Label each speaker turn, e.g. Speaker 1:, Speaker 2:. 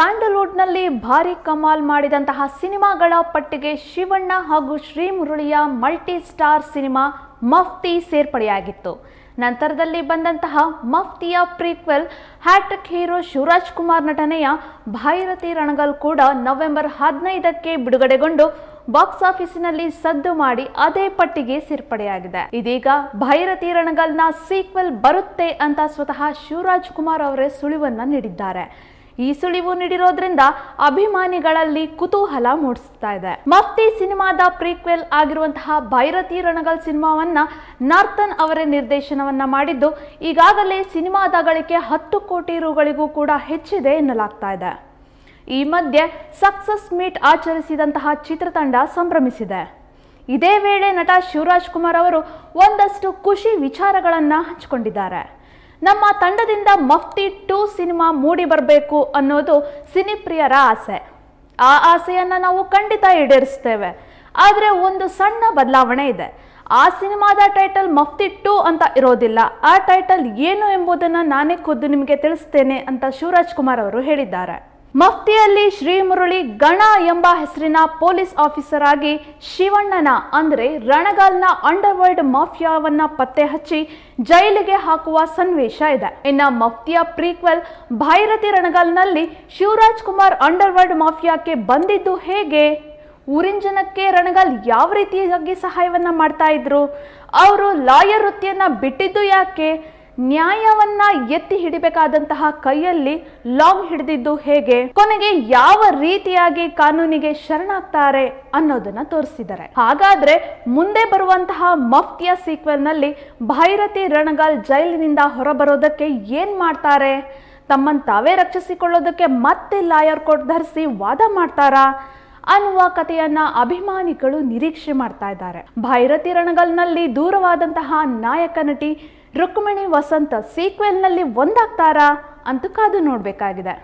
Speaker 1: ಸ್ಯಾಂಡಲ್ವುಡ್ನಲ್ಲಿ ಭಾರಿ ಕಮಾಲ್ ಮಾಡಿದಂತಹ ಸಿನಿಮಾಗಳ ಪಟ್ಟಿಗೆ ಶಿವಣ್ಣ ಹಾಗೂ ಶ್ರೀ ಮುರಳಿಯ ಮಲ್ಟಿ ಸ್ಟಾರ್ ಸಿನಿಮಾ ಮಫ್ತಿ ಸೇರ್ಪಡೆಯಾಗಿತ್ತು. ನಂತರದಲ್ಲಿ ಬಂದಂತಹ ಮಫ್ತಿಯ prequel, hattrick hero Shivaraj Kumar ನಟನೆಯ ಭೈರತಿ ರಣಗಲ್ ಕೂಡ ನವೆಂಬರ್ ಹದಿನೈದಕ್ಕೆ ಬಿಡುಗಡೆಗೊಂಡು ಬಾಕ್ಸ್ ಆಫೀಸಿನಲ್ಲಿ ಸದ್ದು ಮಾಡಿ ಅದೇ ಪಟ್ಟಿಗೆ ಸೇರ್ಪಡೆಯಾಗಿದೆ. ಇದೀಗ ಭೈರತಿ ರಣಗಲ್ನ ಸೀಕ್ವೆಲ್ ಬರುತ್ತೆ ಅಂತ ಸ್ವತಃ ಶಿವರಾಜ್ ಕುಮಾರ್ ಅವರೇ ಸುಳಿವನ್ನ ನೀಡಿದ್ದಾರೆ. ಈ ಸುಳಿವು ನೀಡಿರೋದ್ರಿಂದ ಅಭಿಮಾನಿಗಳಲ್ಲಿ ಕುತೂಹಲ ಮೂಡಿಸ್ತಾ ಇದೆ. ಮಫ್ತಿ ಸಿನಿಮಾದ ಪ್ರೀಕ್ವೆಲ್ ಆಗಿರುವಂತಹ ಭೈರತಿ ರಣಗಲ್ ಸಿನಿಮಾವನ್ನ ನಾರ್ತನ್ ಅವರೇ ನಿರ್ದೇಶನವನ್ನ ಮಾಡಿದ್ದು, ಈಗಾಗಲೇ ಸಿನಿಮಾದ ಗಳಿಕೆ ಹತ್ತು ಕೋಟಿ ರುಗಳಿಗೂ ಕೂಡ ಹೆಚ್ಚಿದೆ ಎನ್ನಲಾಗ್ತಾ ಇದೆ. ಈ ಮಧ್ಯೆ ಸಕ್ಸಸ್ ಮೀಟ್ ಆಚರಿಸಿದಂತಹ ಚಿತ್ರತಂಡ ಸಂಭ್ರಮಿಸಿದೆ. ಇದೇ ವೇಳೆ ನಟ ಶಿವರಾಜ್ ಕುಮಾರ್ ಅವರು ಒಂದಷ್ಟು ಖುಷಿ ವಿಚಾರಗಳನ್ನು ಹಂಚಿಕೊಂಡಿದ್ದಾರೆ. ನಮ್ಮ ತಂಡದಿಂದ ಮಫ್ತಿ ಟೂ ಸಿನಿಮಾ ಮೂಡಿ ಬರಬೇಕು ಅನ್ನೋದು ಸಿನಿಪ್ರಿಯರ ಆಸೆ. ಆ ಆಸೆಯನ್ನು ನಾವು ಖಂಡಿತ ಈಡೇರಿಸ್ತೇವೆ. ಆದರೆ ಒಂದು ಸಣ್ಣ ಬದಲಾವಣೆ ಇದೆ. ಆ ಸಿನಿಮಾದ ಟೈಟಲ್ ಮಫ್ತಿ ಟೂ ಅಂತ ಇರೋದಿಲ್ಲ. ಆ ಟೈಟಲ್ ಏನು ಎಂಬುದನ್ನು ನಾನೇ ಖುದ್ದು ನಿಮಗೆ ತಿಳಿಸ್ತೇನೆ ಅಂತ ಶಿವರಾಜ್ ಕುಮಾರ್ ಅವರು ಹೇಳಿದ್ದಾರೆ. ಮಫ್ತಿಯಲ್ಲಿ ಶ್ರೀ ಮುರಳಿ ಗಣ ಎಂಬ ಹೆಸರಿನ ಪೊಲೀಸ್ ಆಫೀಸರ್ ಆಗಿ ಶಿವಣ್ಣನ, ಅಂದರೆ ರಣಗಾಲ್ನ ಅಂಡರ್ವರ್ಲ್ಡ್ ಮಾಫಿಯಾವನ್ನ ಪತ್ತೆ ಹಚ್ಚಿ ಜೈಲಿಗೆ ಹಾಕುವ ಸನ್ನಿವೇಶ ಇದೆ. ಇನ್ನ ಮಫ್ತಿಯ ಪ್ರೀಕ್ವೆಲ್ ಭೈರತಿ ರಣಗಾಲ್ನಲ್ಲಿ ಶಿವರಾಜ್ ಕುಮಾರ್ ಅಂಡರ್ವರ್ಲ್ಡ್ ಮಾಫಿಯಾಕ್ಕೆ ಬಂದಿದ್ದು ಹೇಗೆ? ಊರಿನ ಜನಕ್ಕೆ ರಣಗಾಲ್ ಯಾವ ರೀತಿಯಾಗಿ ಸಹಾಯವನ್ನ ಮಾಡ್ತಾ ಇದ್ರು? ಅವರು ಲಾಯರ್ ವೃತ್ತಿಯನ್ನ ಬಿಟ್ಟಿದ್ದು ಯಾಕೆ? ನ್ಯಾಯವನ್ನ ಎತ್ತಿ ಹಿಡಿಬೇಕಾದಂತಹ ಕೈಯಲ್ಲಿ ಲಾಂಗ್ ಹಿಡಿದಿದ್ದು ಹೇಗೆ? ಕೊನೆಗೆ ಯಾವ ರೀತಿಯಾಗಿ ಕಾನೂನಿಗೆ ಶರಣಾಗ್ತಾರೆ ಅನ್ನೋದನ್ನ ತೋರಿಸಿದ್ದಾರೆ. ಹಾಗಾದ್ರೆ ಮುಂದೆ ಬರುವಂತಹ ಮಫ್ತಿಯ ಸೀಕ್ವೆಲ್ನಲ್ಲಿ ಭೈರತಿ ರಣಗಾಲ್ ಜೈಲಿನಿಂದ ಹೊರಬರೋದಕ್ಕೆ ಏನ್ ಮಾಡ್ತಾರೆ? ತಮ್ಮನ್ನು ತಾವೇ ರಕ್ಷಿಸಿಕೊಳ್ಳೋದಕ್ಕೆ ಮತ್ತೆ ಲಾಯರ್ ಕೋರ್ಟ್ ಧರಿಸಿ ವಾದ ಮಾಡ್ತಾರಾ? ಅನ್ನುವ ಕಥೆಯನ್ನ ಅಭಿಮಾನಿಗಳು ನಿರೀಕ್ಷೆ ಮಾಡ್ತಾ ಇದ್ದಾರೆ. ಭೈರತಿ ರಣಗಲ್ನಲ್ಲಿ ದೂರವಾದಂತಹ ನಾಯಕ ನಟಿ ರುಕ್ಮಿಣಿ ವಸಂತ ಸೀಕ್ವೆಲ್ನಲ್ಲಿ ಒಂದಾಗ್ತಾರಾ ಅಂತ ಕಾದು ನೋಡಬೇಕಾಗಿದೆ.